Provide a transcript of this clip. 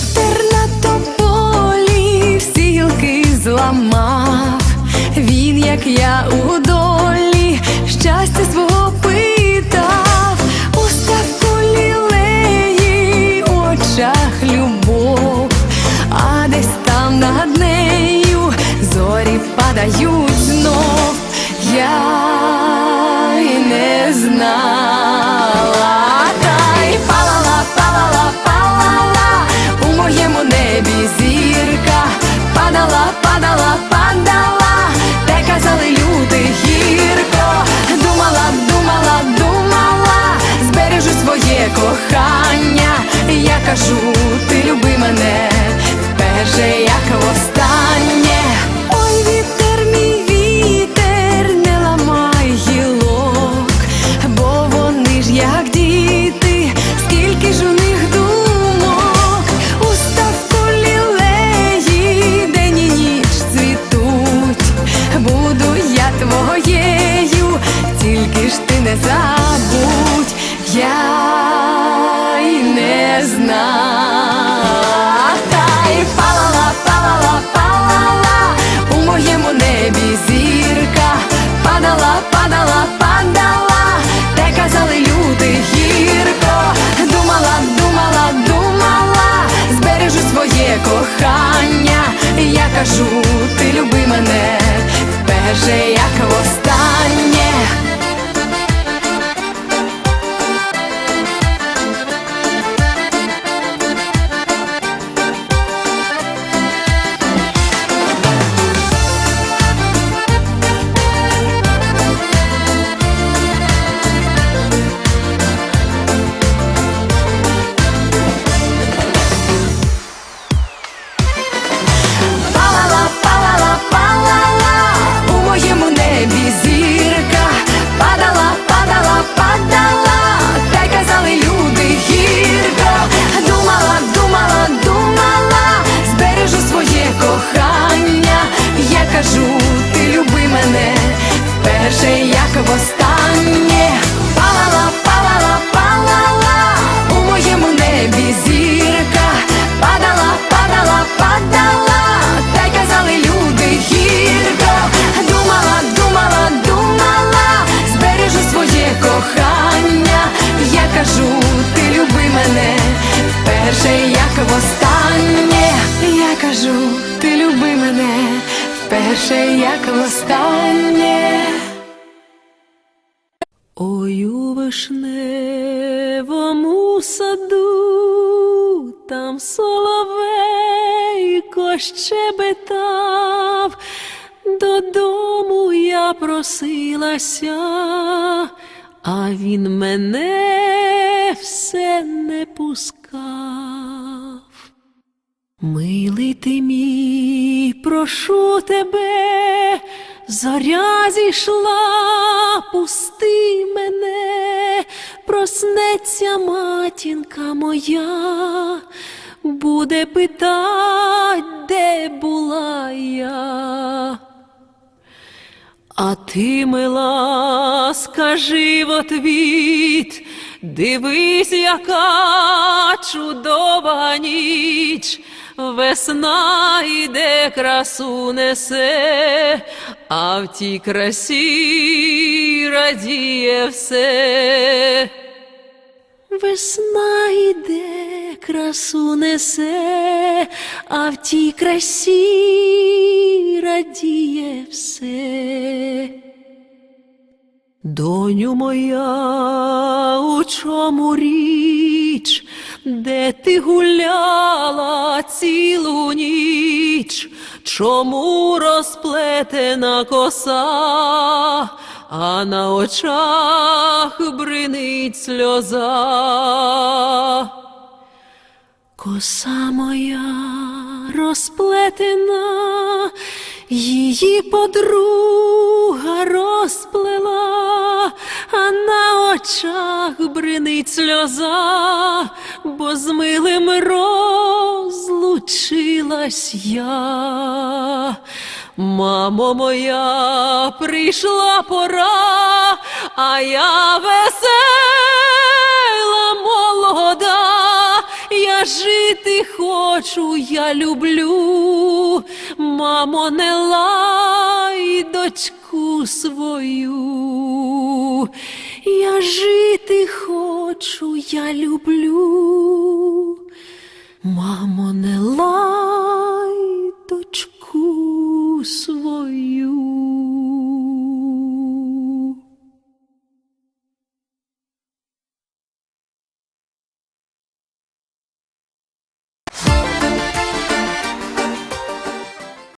Вітер на тополі всі зламав, він, як я у долі, щастя свого. Кажу, ти люби мене вперше, як востаннє. Ой, вітер, мій вітер, не ламай гілок, бо вони ж як діти, скільки ж у них думок, у ставку лілеї, день і ніч цвітуть, буду я твоєю, тільки ж ти не забудь, кажу, ти люби мене вперше, як востаннє. Ой, у вишневому саду, там соловейко щебетав, додому я просилася, а він мене все не пускав. Милий ти мій, прошу тебе, зоря зійшла, пусти мене, проснеться матінка моя, буде питать, де була я. А ти, мила, скажи в отвіт, дивись, яка чудова ніч, весна йде, красу несе, а в тій красі радіє все. Весна йде, красу несе, а в тій красі радіє все. Доню моя, у чому річ, де ти гуляла цілу ніч, чому розплетена коса, а на очах бринить сльоза? Коса моя розплетена, її подруга розплела, а на очах бринить сльоза, бо з милим розлучилась я. Мамо моя, прийшла пора, а я весела молода, я жити хочу, я люблю. мамо, не лай дочку свою. Я жити хочу, я люблю. Мамо, не лай дочку свою.